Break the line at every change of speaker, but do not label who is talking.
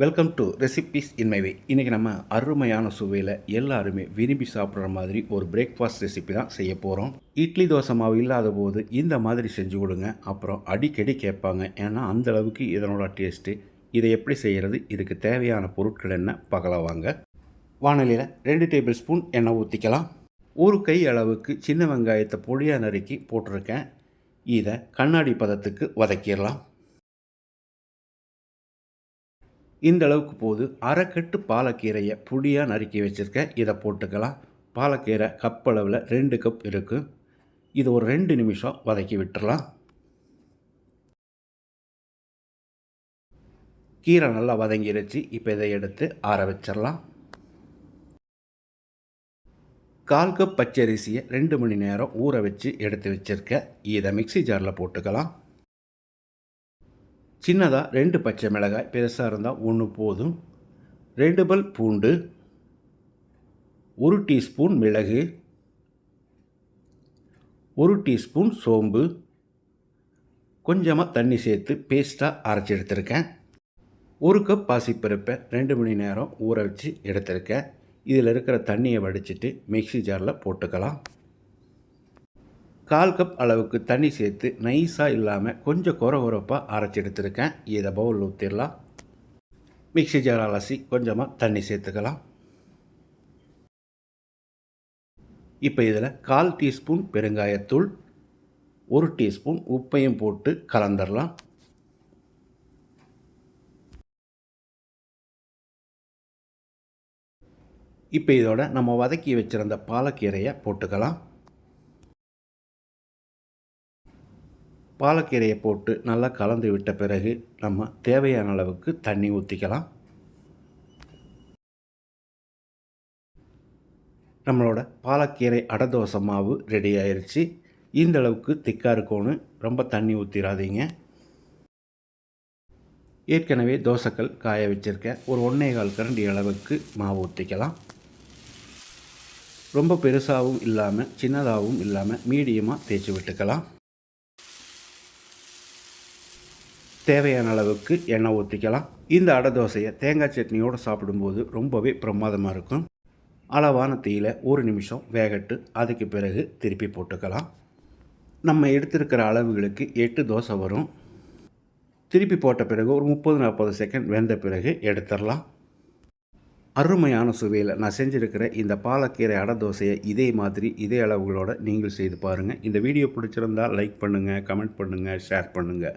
Welcome to recipes in my way way இன்றைக்கி நம்ம அருமையான சுவையில் எல்லாருமே விரும்பி சாப்பிட்ற மாதிரி ஒரு பிரேக்ஃபாஸ்ட் ரெசிபி தான் செய்ய போகிறோம் இட்லி தோசை மாவு இல்லாத போது இந்த மாதிரி செஞ்சு கொடுங்க. அப்புறம் அடிக்கடி கேட்பாங்க. ஏன்னா அந்த அளவுக்கு இதனோட டேஸ்ட்டு இதை எப்படி செய்கிறது இதுக்கு தேவையான பொருட்கள் என்ன பகல வாங்க. வானலியில் ரெண்டு டேபிள் ஸ்பூன் எண்ணெய் ஊற்றிக்கலாம் ஒரு கை அளவுக்கு சின்ன வெங்காயத்தை பொடியாக நறுக்கி போட்டிருக்கேன். இதை கண்ணாடி பதத்துக்கு வதக்கிடலாம். இந்த அளவுக்கு போது அரைக்கட்டு பாலக்கீரையை புடியாக நறுக்கி வச்சுருக்கேன். இதை போட்டுக்கலாம். பாலக்கீரை கப் அளவில் ரெண்டு கப் இருக்குது இது ஒரு ரெண்டு நிமிஷம் வதக்கி விட்டுறலாம். கீரை நல்லா வதங்கிருச்சு. இப்போ இதை எடுத்து ஆற வச்சிடலாம். கால் கப் பச்சரிசியை ரெண்டு மணி நேரம் ஊற வச்சு எடுத்து வச்சுருக்கேன். இதை மிக்ஸி ஜாரில் போட்டுக்கலாம். சின்னதாக ரெண்டு பச்சை மிளகாய் பெருசாக இருந்தால் ஒன்று போதும். ரெண்டு பல் பூண்டு ஒரு டீஸ்பூன் மிளகு ஒரு டீஸ்பூன் சோம்பு. கொஞ்சமாக தண்ணி சேர்த்து பேஸ்ட்டாக அரைச்சி எடுத்திருக்கேன். ஒரு கப் பாசிப்பருப்பை ரெண்டு மணி நேரம் ஊற வச்சு எடுத்திருக்கேன். இதில் இருக்கிற தண்ணியை வடிச்சிட்டு மிக்ஸி ஜாரில் போட்டுக்கலாம். கால் கப் அளவுக்கு தண்ணி சேர்த்து நைஸாக இல்லாமல் கொஞ்சம் குற குறப்பாக அரைச்சி எடுத்துருக்கேன். இதை பவுல் ஊற்றிடலாம் மிக்ஸி ஜார் அலசி கொஞ்சமாக தண்ணி சேர்த்துக்கலாம். இப்போ இதில் கால் டீஸ்பூன் பெருங்காயத்தூள் ஒரு டீஸ்பூன் உப்பையும் போட்டு கலந்துடலாம். இப்போ இதோட நம்ம வதக்கி வச்சுருந்த பாலக்கீரையை போட்டுக்கலாம். பாலக்கீரையை போட்டு நல்லா கலந்து விட்ட பிறகு நம்ம தேவையான அளவுக்கு தண்ணி ஊற்றிக்கலாம் நம்மளோட பாலக்கீரை அடதோசை மாவு ரெடி ஆயிடுச்சு இந்த அளவுக்கு திக்காக இருக்கணும் ரொம்ப தண்ணி ஊற்றிடாதீங்க ஏற்கனவே தோசைக்கல் காய வச்சுருக்கேன் ஒரு ஒன்றே கால் கரண்டி அளவுக்கு மாவு ஊற்றிக்கலாம் ரொம்ப பெருசாகவும் இல்லாமல் சின்னதாகவும் இல்லாமல் மீடியமாக தேய்ச்சி விட்டுக்கலாம். தேவையான அளவுக்கு எண்ணெய் ஊற்றிக்கலாம் இந்த அடை தோசையை தேங்காய் சட்னியோடு சாப்பிடும்போது ரொம்பவே பிரமாதமாக இருக்கும். அளவான தீயில் ஒரு நிமிஷம் வேகட்டு அதுக்கு பிறகு திருப்பி போட்டுக்கலாம். நம்ம எடுத்திருக்கிற அளவுகளுக்கு எட்டு தோசை வரும். திருப்பி போட்ட பிறகு ஒரு முப்பது நாற்பது செகண்ட் வெந்த பிறகு எடுத்துடலாம். அருமையான சுவையில் நான் செஞ்சுருக்கிற இந்த பாலக்கீரை அடை தோசையை இதே மாதிரி இதே அளவுகளோடு நீங்கள் செய்து பாருங்கள் இந்த வீடியோ பிடிச்சிருந்தால் லைக் பண்ணுங்கள் கமெண்ட் பண்ணுங்கள் ஷேர் பண்ணுங்கள்